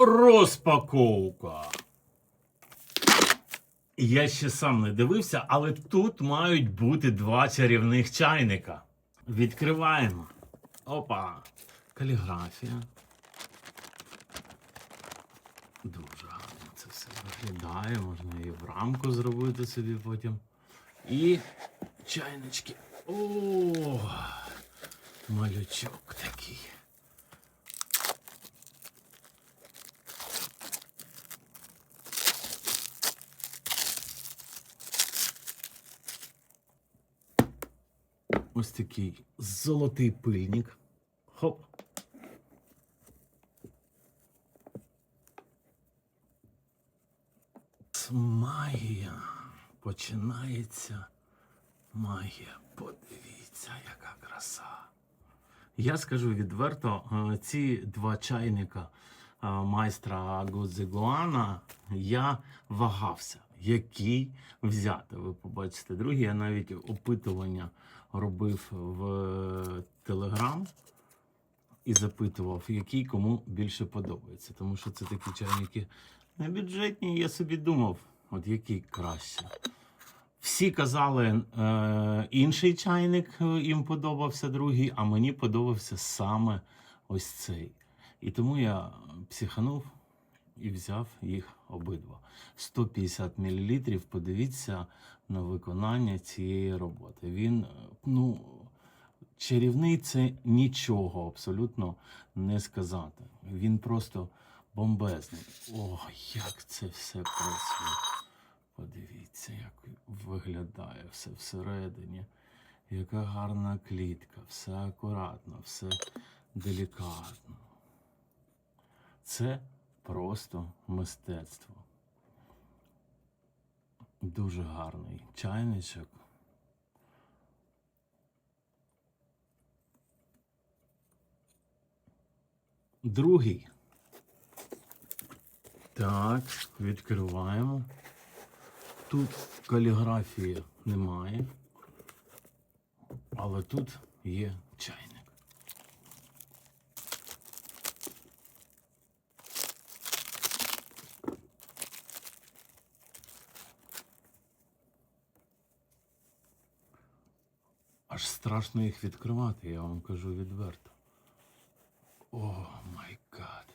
розпаковка. Я ще сам не дивився, але тут мають бути два чарівних чайника. Відкриваємо. Опа. Каліграфія. Дуже гарно це все виглядає. Можна і в рамку зробити собі потім. І чайнички. О, малючок такий. Ось такий золотий пильник. Хоп. Магія. Починається магія. Подивіться, яка краса. Я скажу відверто, е, ці два чайника е, майстра Гудзигуана я вагався, який взяти. Ви побачите другий. Я навіть опитування робив в Телеграм і запитував, який кому більше подобається. Тому що це такі чайники не бюджетні. Я собі думав, от який краще. Всі казали, е, інший чайник е, їм подобався другий, а мені подобався саме ось цей. І тому я психанув і взяв їх обидва. 150 мл. Подивіться на виконання цієї роботи. Він, е, ну, чарівний це нічого абсолютно не сказати. Він просто бомбезний. О, як це все працює. Подивіться, як виглядає все всередині. Яка гарна клітка, все акуратно, все делікатно. Це просто мистецтво. Дуже гарний чайничок. Другий. Так, відкриваємо. Тут каліграфії немає, але тут є чайник. Аж страшно їх відкривати, я вам кажу відверто. О май гад.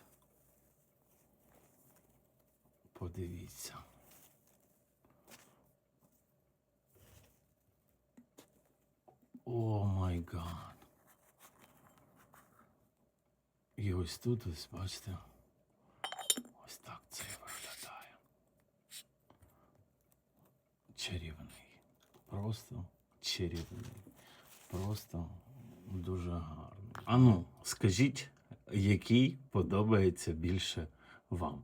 Подивіться. О май гад. І ось тут, ось бачите, ось так це виглядає. Чарівний. Просто чарівний. Просто дуже гарно. Ану, скажіть, який подобається більше вам?